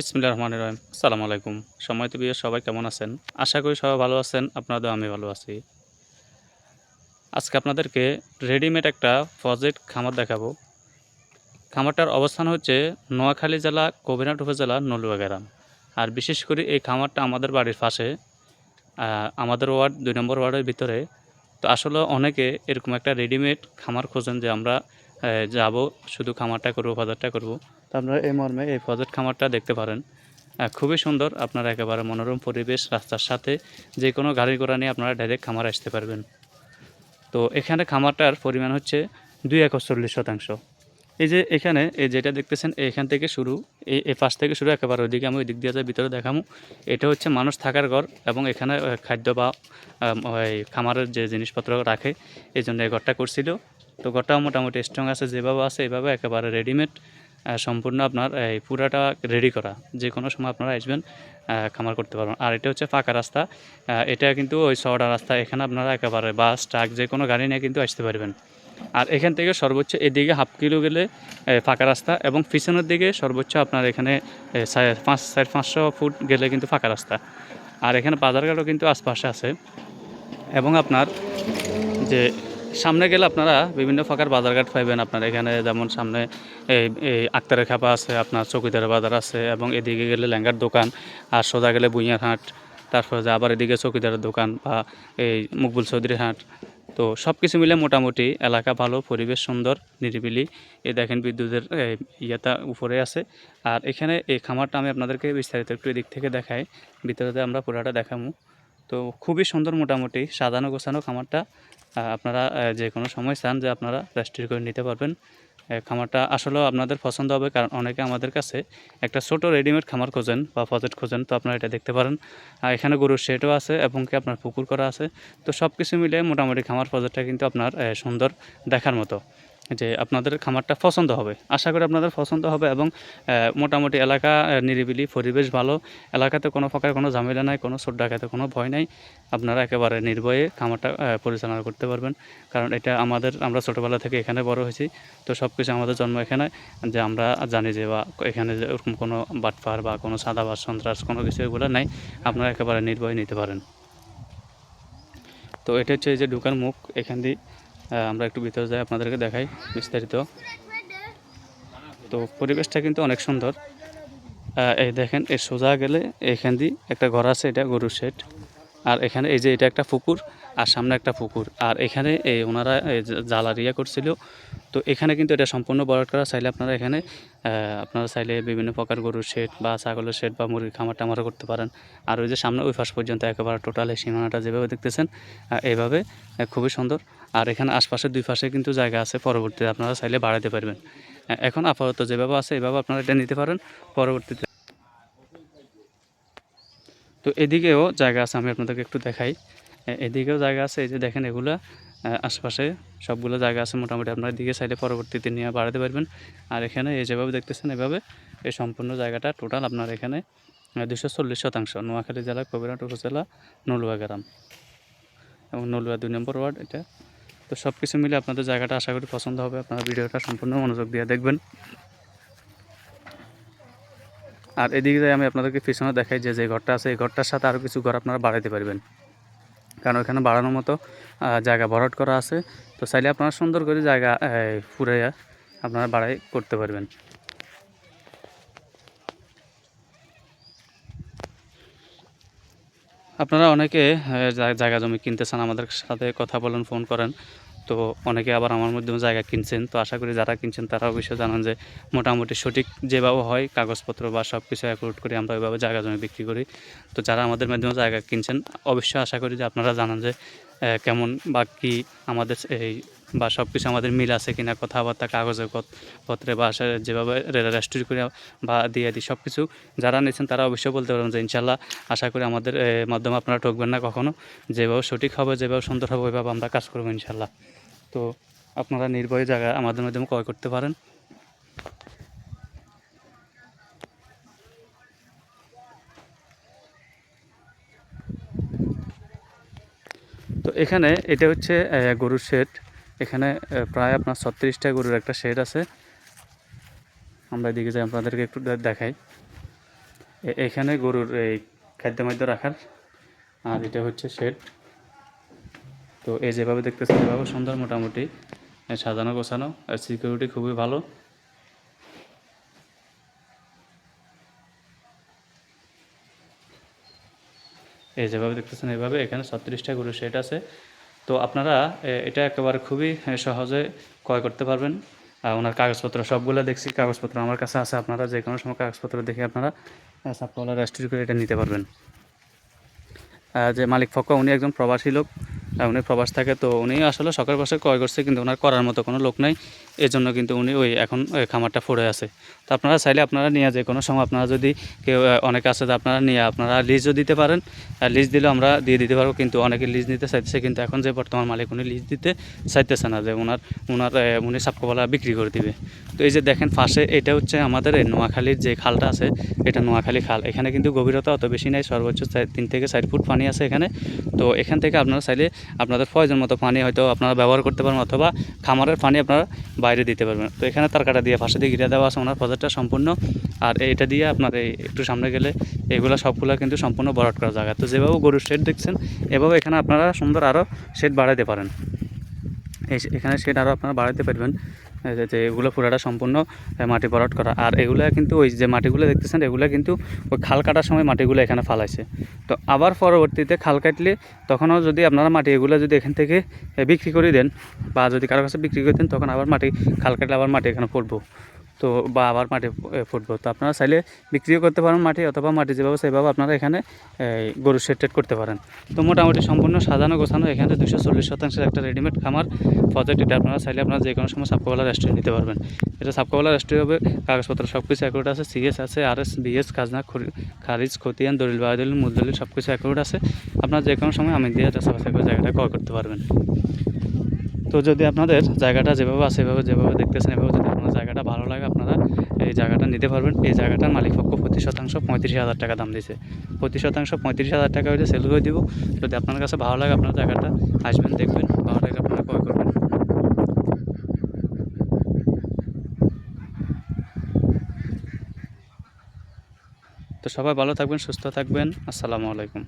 বিসমিল্লা রহমান রহিম আসসালামু আলাইকুম। সময় বিয়ে সবাই কেমন আছেন? আশা করি সবাই ভালো আছেন আপনাদের আমি ভালো আছি। আজকে আপনাদেরকে রেডিমেড একটা প্রজেক্ট খামার দেখাবো। খামারটার অবস্থান হচ্ছে নোয়াখালী জেলা, কবিরহাট উপজেলা নলুয়া গ্রাম আর বিশেষ করে এই খামারটা আমাদের বাড়ির পাশে আমাদের ওয়ার্ড, দুই নম্বর ওয়ার্ডের ভিতরে। তো আসলে অনেকে এরকম একটা রেডিমেড খামার খোঁজেন যে আমরা যাব, শুধু খামারটা করব, বাজারটা করব। তো আপনারা এই মর্মে এই প্রজেক্ট খামারটা দেখতে পারেন। খুবই সুন্দর, আপনারা একেবারে মনোরম পরিবেশ, রাস্তার সাথে যে কোনো গাড়ি ঘোড়া নিয়ে আপনারা ডাইরেক্ট খামার আসতে পারবেন। তো এখানে খামারটার পরিমাণ হচ্ছে দুই একর চল্লিশ শতাংশ। এই যে এখানে, এই যেটা দেখতেছেন, এখান থেকে শুরু, এই এই পাশ থেকে শুরু, একেবারে ওইদিকে আমি ওই দিক দিয়ে যাই ভিতরে দেখামু, এটা হচ্ছে মানুষ থাকার ঘর এবং এখানে খাদ্য বা খামারের যে জিনিসপত্র রাখে, এই জন্য এই ঘরটা করছিল। তো ঘরটাও মোটামুটি স্ট্রং আছে, যেভাবে আছে এভাবে একেবারে রেডিমেড সম্পূর্ণ আপনার, এই পুরাটা রেডি করা। যে কোনো সময় আপনারা আসবেন খামার করতে পারবেন। আর এটা হচ্ছে ফাঁকা রাস্তা এটা কিন্তু ওই শহরের রাস্তা, এখানে আপনারা একেবারে বাস ট্রাক যে কোনো গাড়ি নিয়ে কিন্তু আসতে পারবেন। আর এখান থেকে সর্বোচ্চ এদিকে হাফ কিলো গেলে ফাঁকা রাস্তা এবং পিছনের দিকে সর্বোচ্চ আপনার এখানে পাঁচ, সাড়ে পাঁচশো ফুট গেলে কিন্তু ফাঁকা রাস্তা। আর এখানে বাজারঘাটও কিন্তু আশপাশে আছে। এবং আপনার যে সামনে গেলে আপনারা বিভিন্ন প্রকার বাজারঘাট পাইবেন। আপনার এখানে যেমন সামনে এই এই আক্তারের খাপা আছে, আপনার চৌকিদার বাজার আছে এবং এদিকে গেলে ল্যাঙ্গার দোকান আর সোজা গেলে বুইয়ার হাট, তারপরে আবার এদিকে চৌকিদারের দোকান বা এই মকবুল চৌধুরীর হাট। তো সব কিছু মিলে মোটামুটি এলাকা ভালো, পরিবেশ সুন্দর, নিরিবিলি। এই দেখেন বিদ্যুতের ইয়েটা উপরে আছে। আর এখানে এই খামারটা আমি আপনাদেরকে বিস্তারিত একটু এদিক থেকে দেখাই ভিতরে আমরা পুরাটা দেখামু। তো খুবই সুন্দর মোটামুটি সাজানো গোছানো খামারটা। আপনারা যে কোনো সময় চান যে আপনারা রেস্ট্রি করে নিতে পারবেন। খামারটা আসলেও আপনাদের পছন্দ হবে কারণ অনেকে আমাদের কাছে একটা ছোট রেডিমেড খামার খোঁজেন বা প্রজেক্ট খোঁজেন, তো আপনারা এটা দেখতে পারেন। আর এখানে গরুর শেডও আছে এবং কি আপনার পুকুর করা আছে। তো সব কিছু মিলে মোটামুটি খামার প্রজেক্টটা কিন্তু আপনার সুন্দর দেখার মতো। যে আপনাদের খামারটা পছন্দ হবে। আশা করি আপনাদের পছন্দ হবে এবং মোটামুটি এলাকা নিরিবিলি, পরিবেশ ভালো। এলাকাতে কোনো প্রকার কোনো ঝামেলা নাই, কোনো চোর ডাকাতে কোনো ভয় নাই। আপনারা একেবারে নির্ভয়ে খামারটা পরিচালনা করতে পারবেন। কারণ এটা আমাদের, আমরা ছোটোবেলা থেকে এখানে বড় হয়েছি। তো সব কিছু আমাদের জন্ম এখানে। যে আমরা জানি যে বা এখানে যে ওরকম কোনো বাটপার বা কোনো সাদাবাস সন্ত্রাস কোনো কিছু এগুলো নাই। আপনারা একেবারে নির্ভয়ে নিতে পারেন। তো এটা হচ্ছে যে ঢুকার মুখ, এখান দিয়ে আমরা একটু ভিতরে যাই, আপনাদেরকে দেখাই বিস্তারিত। তো পরিবেশটা কিন্তু অনেক সুন্দর। এই দেখেন, এই সোজা গেলে এখান দিয়ে একটা ঘর আছে, এটা গরুর শেড আর এখানে এই যে এটা একটা পুকুর আর সামনে একটা পুকুর। আর এখানে এই ওনারা এই যে জালার ইয়ে করছিল। তো এখানে কিন্তু এটা সম্পূর্ণ বরাদ করা। চাইলে আপনারা এখানে আপনারা চাইলে বিভিন্ন প্রকার গরুর শেড বা ছাগলের শেড বা মুরগির খামার টামারও করতে পারেন। আর ওই যে সামনে ওই পাশ পর্যন্ত একেবারে টোটাল এই সীমানাটা যেভাবে দেখতেছেন আহ, এইভাবে খুবই সুন্দর। আর এখানে আশপাশে দুই পাশে কিন্তু জায়গা আছে পরবর্তীতে আপনারা চাইলে বাড়াতে পারবেন। এখন আপাতত যেভাবে আছে এভাবে আপনারা এটা নিতে পারেন। পরবর্তীতে তো এদিকেও জায়গা আছে, আমি আপনাদেরকে একটু দেখাই। এদিকেও জায়গা আছে, এই যে দেখেন এগুলা আশপাশে সবগুলো জায়গা আছে, মোটামুটি আপনার দিকে সাইডে পরবর্তীতে নিয়ে বাড়াতে পারবেন। আর এখানে এই যেভাবে দেখতেছেন, এভাবে এই সম্পূর্ণ জায়গাটা টোটাল আপনার এখানে দুশো চল্লিশ শতাংশ, নোয়াখালী জেলা, কবিরহাট উপজেলা নলুয়া গ্রাম। এবং নলুয়া দুই নম্বর ওয়ার্ড এটা। তো সব কিছু মিলে আপনাদের জায়গাটা আশা করি পছন্দ হবে, আপনারা ভিডিওটা সম্পূর্ণ মনোযোগ দিয়ে দেখবেন। আর এদিকে আমি আপনাদেরকে পিছনে দেখাই যে যে ঘরটা আছে, এই ঘরটার সাথে আরও কিছু ঘর আপনারা বাড়াইতে পারবেন। কারণ ওখানে বাড়ানোর মতো জায়গা ভরাট করা আছে। তো চাইলে আপনারা সুন্দর করে জায়গা ফুরাইয়া আপনারা বাড়াই করতে পারবেন। আপনারা অনেকে জায়গা জমি কিনতে চান, আমাদের সাথে কথা বলেন, ফোন করেন। তো অনেকে আবার আমার মাধ্যমে জায়গা কিনছেন। তো আশা করি যারা কিনছেন তারা অবশ্যই জানান যে মোটামুটি সঠিক যেভাবে হয় কাগজপত্র বা সব কিছু অ্যাপ্রুভ করে, আমরা ওইভাবে জায়গা জমি বিক্রি করি। তো যারা আমাদের মাধ্যমে জায়গা কিনছেন, অবশ্যই আশা করি যে আপনারা জানান যে কেমন বা কী আমাদের এই বা সব কিছু আমাদের মিল আছে কিনা, কথাবার্তা, কাগজের পত্রে বা যেভাবে রেজিস্ট্রি করে বা দিয়ে দিই সব কিছু যারা নিয়েছেন তারা অবশ্যই বলতে পারবেন যে ইনশাল্লাহ আশা করি আমাদের মাধ্যমে আপনারা ঠকবেন না কখনো। যেভাবে সঠিক হবে, যেভাবে সুন্দর হবে, ওইভাবে আমরা কাজ করব ইনশাল্লাহ তো আপনারা নির্ভয়ে জায়গা আমাদের মাধ্যমে ক্রয় করতে পারেন। তো এখানে এটা হচ্ছে গরুর শেড। এখানে প্রায় আপনার ছত্রিশটা গরুর একটা শেড আছে। আমরা এদিকে যাই, আপনাদেরকে একটু দেখাই। এখানে গরুর এই খাদ্য মাদ্য রাখার। আর এটা হচ্ছে শেড। তো এই যেভাবে দেখতেছেন এভাবে সুন্দর মোটামুটি সাজানো গোছানো আর সিকিউরিটি খুবই ভালো। এই যেভাবে দেখতেছেন এইভাবে এখানে ছত্রিশটা গরুর সেট আছে। তো আপনারা এটা একেবারে খুবই সহজে ক্রয় করতে পারবেন। আর ওনার কাগজপত্র সবগুলো দেখছি কাগজপত্র আমার কাছে আছে আপনারা যে কোনো সময় কাগজপত্র দেখে আপনারা সাপওয়ালা রেজিস্ট্রি করে এটা নিতে পারবেন। আহ, যে মালিক ফক্কা উনি একজন প্রবাসী লোক। উনি প্রবাস থাকে, তো উনি আসলে শখের বসে ক্রয় করছে, কিন্তু ওনার করার মতো কোনো লোক নাই। এই জন্য কিন্তু উনি ওই এখন, ওই খামারটা পড়ে আছে। তো আপনারা চাইলে আপনারা নিয়ে যে কোনো সময় আপনারা যদি কেউ অনেকে আছে যে আপনারা নিয়ে আপনারা লিজও দিতে পারেন। লিজ দিলে আমরা দিয়ে দিতে পারব, কিন্তু অনেকে লিজ নিতে চাইতেছে, কিন্তু এখন যে বর্তমান মালিক উনি লিজ দিতে চাইতেছে না, যে ওনার ওনার উনি সাপকোপালা বিক্রি করে দিবে। তো এই যে দেখেন, পাশে এটা হচ্ছে আমাদের এই নোয়াখালীর যে খালটা আছে, এটা নোয়াখালী খাল। এখানে কিন্তু গভীরতা অত বেশি নাই, সর্বোচ্চ তিন থেকে চার ফুট পানি আছে এখানে। তো এখান থেকে আপনারা চাইলে আপনাদের প্রয়োজন মতো পানি হয়তো আপনারা ব্যবহার করতে পারবেন অথবা খামারের পানি আপনারা বাইরে দিতে পারবেন। তো এখানে তার কাটা দিয়ে পাশে দিয়ে ঘিরে দেওয়া আছে ওনার প্রজেক্টটা সম্পূর্ণ। আর এটা দিয়ে আপনার একটু সামনে গেলে এগুলো সবগুলো কিন্তু সম্পূর্ণ বরাট করা জায়গা। তো যেভাবে গরুর শেড দেখছেন, এভাবে এখানে আপনারা সুন্দর আরও শেড বাড়াইতে পারেন। এখানে শেড আরও আপনারা বাড়াতে পারবেন। যে- এগুলো পুরাটা সম্পূর্ণ মাটি ভরাট করা। আর এগুলো কিন্তু ওই যে মাটিগুলো দেখতেছেন, এগুলো কিন্তু ওই খাল কাটার সময় মাটিগুলো এখানে ফালাইছে। তো আবার পরবর্তীতে খাল কাটলে তখনও যদি আপনারা মাটি এগুলো যদি এখান থেকে বিক্রি করে দেন বা যদি কারও কাছে বিক্রি করে দেন, তখন আবার মাটি, খাল কাটলে আবার মাটি এখানে পড়ব। তো বা আবার মাটি ফুটবো তো আপনারা চাইলে বিক্রিও করতে পারেন মাটি অথবা মাটি যেভাবে সেভাবে আপনারা এখানে গরু টেড করতে পারেন। তো মোটামুটি সম্পূর্ণ সাজানো গোছানো এখানে দুশো চল্লিশ শতাংশের একটা রেডিমেড খামার প্রজেক্ট এটা। আপনারা চাইলে আপনারা যে কোনো সময় সাপকোবালা রেস্টুরেন্ট নিতে পারবেন। এটা সাপকোবালা রেস্টুরেন্ট হবে, কাগজপত্র সব কিছু অ্যাকুরেট আছে সিএস আছে আর এস বিএস খাজনা খরি- খারিজ, খতিয়ান, দলিল বায়দলিল মূল দলিল সব কিছু অ্যাকুরেট আছে। আপনারা যে কোনো সময় আমি দিয়ে চাষাবাসা করে জায়গাটা ক্রয় করতে পারবেন। তো যদি আপনাদের জায়গাটা যেভাবে আছে, সেভাবে যেভাবে দেখতেছেন, এভাবে যদি আপনার জায়গাটা ভালো লাগে, আপনারা এই জায়গাটা নিতে পারবেন। এই জায়গাটার মালিক পক্ষ প্রতি শতাংশ পঁয়ত্রিশ হাজার টাকা দাম দিয়েছে। প্রতি শতাংশ পঁয়ত্রিশ হাজার টাকা হইলে সেল করে দিব। যদি আপনার কাছে ভালো লাগে আপনার জায়গাটা আসবেন, দেখবেন, ভালো লাগে আপনারা ক্রয় করবেন। তো সবাই ভালো থাকবেন, সুস্থ থাকবেন। আসসালামু আলাইকুম।